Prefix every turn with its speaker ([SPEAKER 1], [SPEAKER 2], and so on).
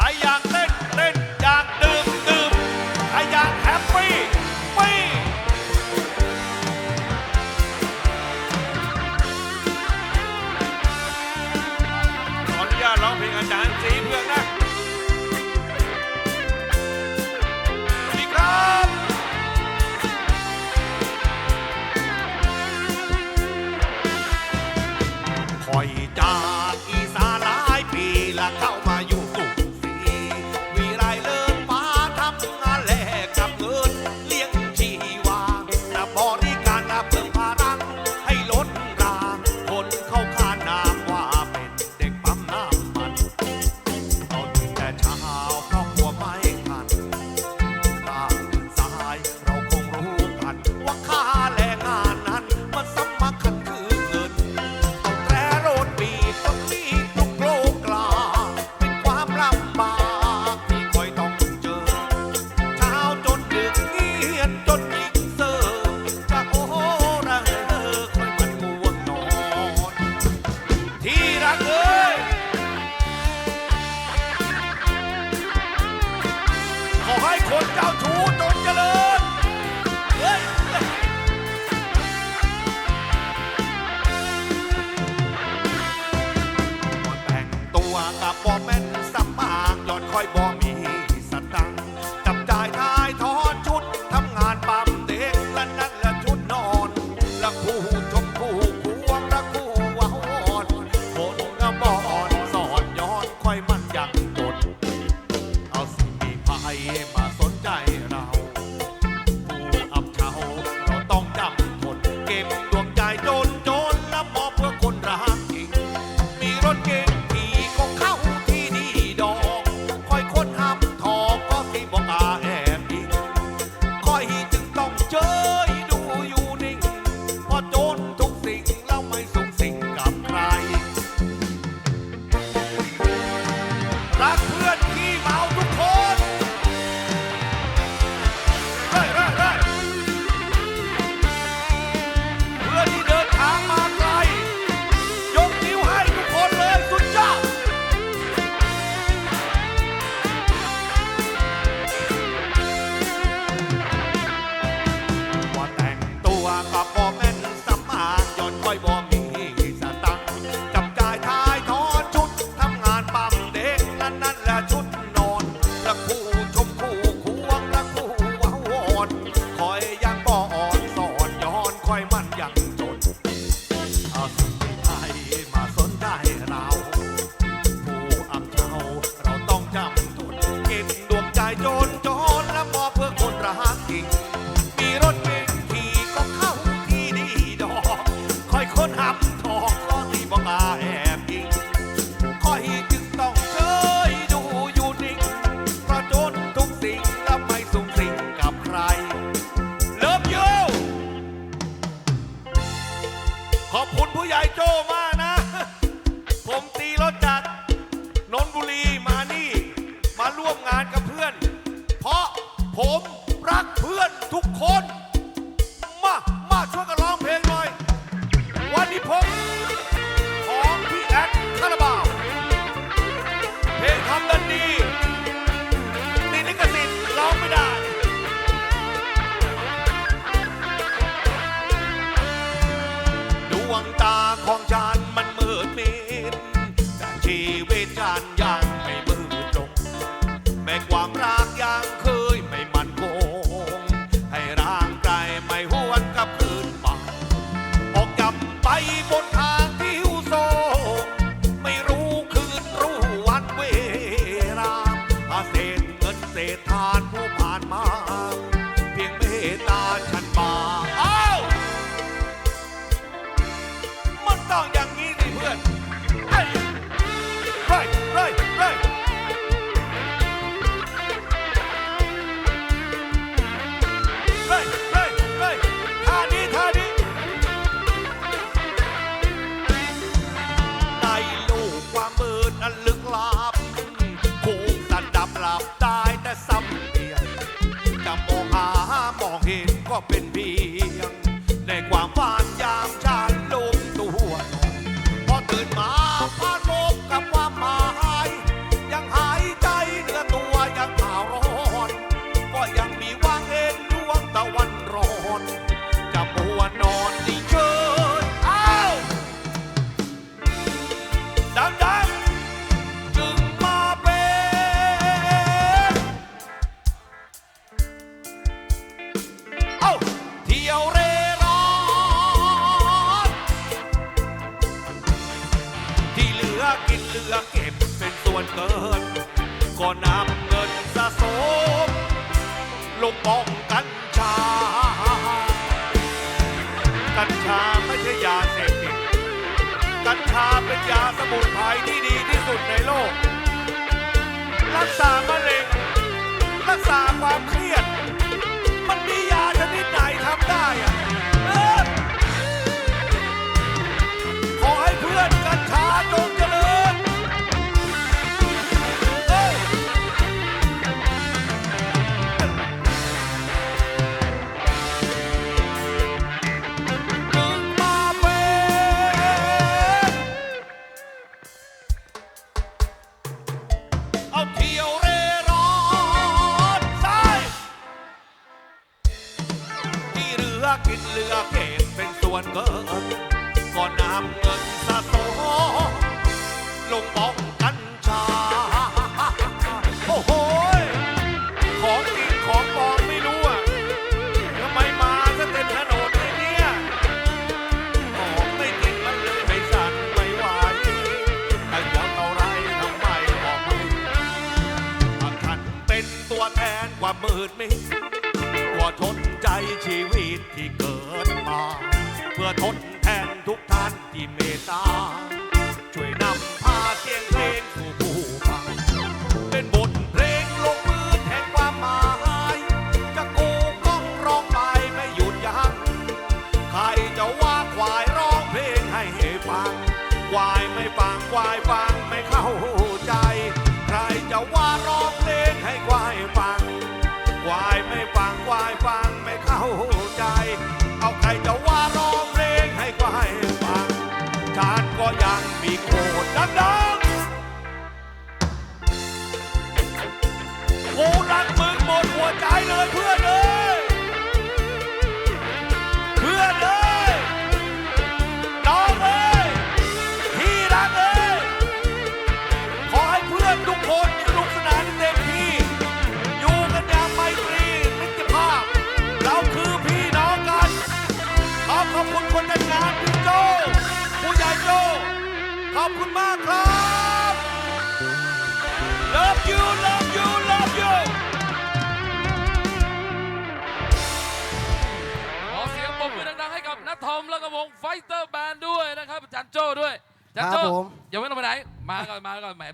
[SPEAKER 1] 哎呀。 ส图 มาสนใจ ป้องกัญชา กัญชาไม่ใช่ยาเสพติด กัญชาเป็นยาสมุนไพรที่ดีที่สุดในโลก รักษามะเร็ง รักษาความเครียด มันมียาชนิดไหนทำได้อะ มืดมิดว่าทนใจชีวิตที่เกิดมา เพื่อทดแทนทุกท่านที่เมตตา ช่วยนำพาเสียงเพลงสู่ผู้ฟัง เป็นบทเพลงลงมือแห่งความหมาย จะกูก้องร้องไปไม่หยุดยัง้ง ใครจะว่าควายร้องเพลงให้ฟัง ควายไม่ฟังควายฟัง มากครับ Love you love you love you
[SPEAKER 2] ขอเสียงปรบมือดังๆให้กับนัททอมแล้วก็วงไฟเตอร์แบนด์ด้วยนะครับจันโจ้ด้วยจันโจ้
[SPEAKER 3] ครับผม
[SPEAKER 2] อย่าไม่ต้องไปไหน มาก่อนมาก่อนแหม